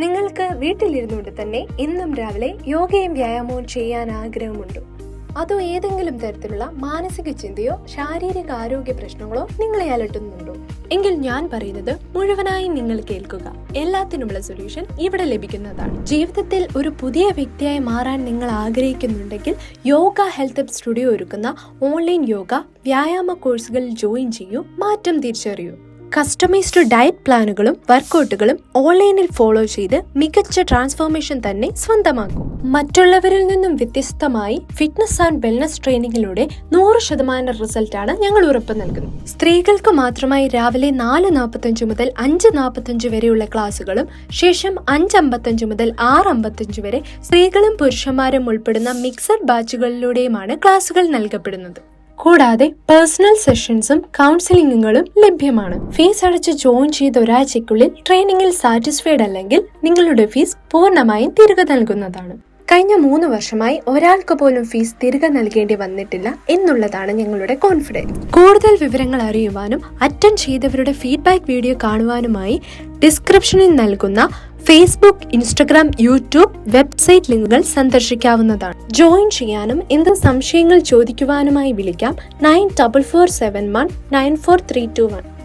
നിങ്ങൾക്ക് വീട്ടിലിരുന്നുകൊണ്ട് തന്നെ എന്നും രാവിലെ യോഗയും വ്യായാമവും ചെയ്യാൻ ആഗ്രഹമുണ്ടോ. അതോ ഏതെങ്കിലും തരത്തിലുള്ള മാനസിക ചിന്തയോ ശാരീരിക ആരോഗ്യ പ്രശ്നങ്ങളോ നിങ്ങളെ അലട്ടുന്നുണ്ടോ? എങ്കിൽ ഞാൻ പറയുന്നത് മുഴുവനായും നിങ്ങൾ കേൾക്കുക. എല്ലാത്തിനുമുള്ള സൊല്യൂഷൻ ഇവിടെ ലഭിക്കുന്നതാണ്. ജീവിതത്തിൽ ഒരു പുതിയ വ്യക്തിയായി മാറാൻ നിങ്ങൾ ആഗ്രഹിക്കുന്നുണ്ടെങ്കിൽ യോഗ ഹെൽത്ത് അപ്പ് സ്റ്റുഡിയോ ഒരുക്കുന്ന ഓൺലൈൻ യോഗ വ്യായാമ കോഴ്സുകൾ ജോയിൻ ചെയ്യൂ മാറ്റം തിരിച്ചറിയൂ. കസ്റ്റമൈസ്ഡ് ഡയറ്റ് പ്ലാനുകളും വർക്കൗട്ടുകളും ഓൺലൈനിൽ ഫോളോ ചെയ്ത് മികച്ച ട്രാൻസ്ഫോർമേഷൻ തന്നെ സ്വന്തമാക്കും. മറ്റുള്ളവരിൽ നിന്നും വ്യത്യസ്തമായി ഫിറ്റ്നസ് ആൻഡ് വെൽനസ് ട്രെയിനിങ്ങിലൂടെ നൂറ് ശതമാനം റിസൾട്ടാണ് ഞങ്ങൾ ഉറപ്പ് നൽകുന്നത്. സ്ത്രീകൾക്ക് മാത്രമായി രാവിലെ നാല് നാൽപ്പത്തഞ്ച് മുതൽ അഞ്ച് നാൽപ്പത്തഞ്ച് വരെയുള്ള ക്ലാസുകളും ശേഷം അഞ്ച് അമ്പത്തഞ്ച് മുതൽ ആറ് അമ്പത്തഞ്ച് വരെ സ്ത്രീകളും പുരുഷന്മാരും ഉൾപ്പെടുന്ന മിക്സഡ് ബാച്ചുകളിലൂടെയുമാണ് ക്ലാസുകൾ നൽകപ്പെടുന്നത്. കൂടാതെ പേഴ്സണൽ സെഷൻസും കൗൺസിലിങ്ങുകളും ലഭ്യമാണ്. ഫീസ് അടച്ച് ജോയിൻ ചെയ്ത ഒരാഴ്ചയ്ക്കുള്ളിൽ ട്രെയിനിങ്ങിൽ സാറ്റിസ്ഫൈഡ് അല്ലെങ്കിൽ നിങ്ങളുടെ ഫീസ് പൂർണമായും തിരികെ നൽകുന്നതാണ്. കഴിഞ്ഞ മൂന്ന് വർഷമായി ഒരാൾക്ക് പോലും ഫീസ് തിരികെ നൽകേണ്ടി വന്നിട്ടില്ല എന്നുള്ളതാണ് ഞങ്ങളുടെ കോൺഫിഡൻസ് കൂടുതൽ വിവരങ്ങൾ അറിയുവാനും അറ്റൻഡ് ചെയ്തവരുടെ ഫീഡ്ബാക്ക് വീഡിയോ കാണുവാനുമായി ഡിസ്ക്രിപ്ഷനിൽ നൽകുന്ന ഫേസ്ബുക്ക് ഇൻസ്റ്റഗ്രാം യൂട്യൂബ് വെബ്സൈറ്റ് ലിങ്കുകൾ സന്ദർശിക്കാവുന്നതാണ്. ജോയിൻ ചെയ്യാനും എന്ത് സംശയങ്ങൾ ചോദിക്കുവാനുമായി വിളിക്കാം. Nine double four seven one nine four three two one.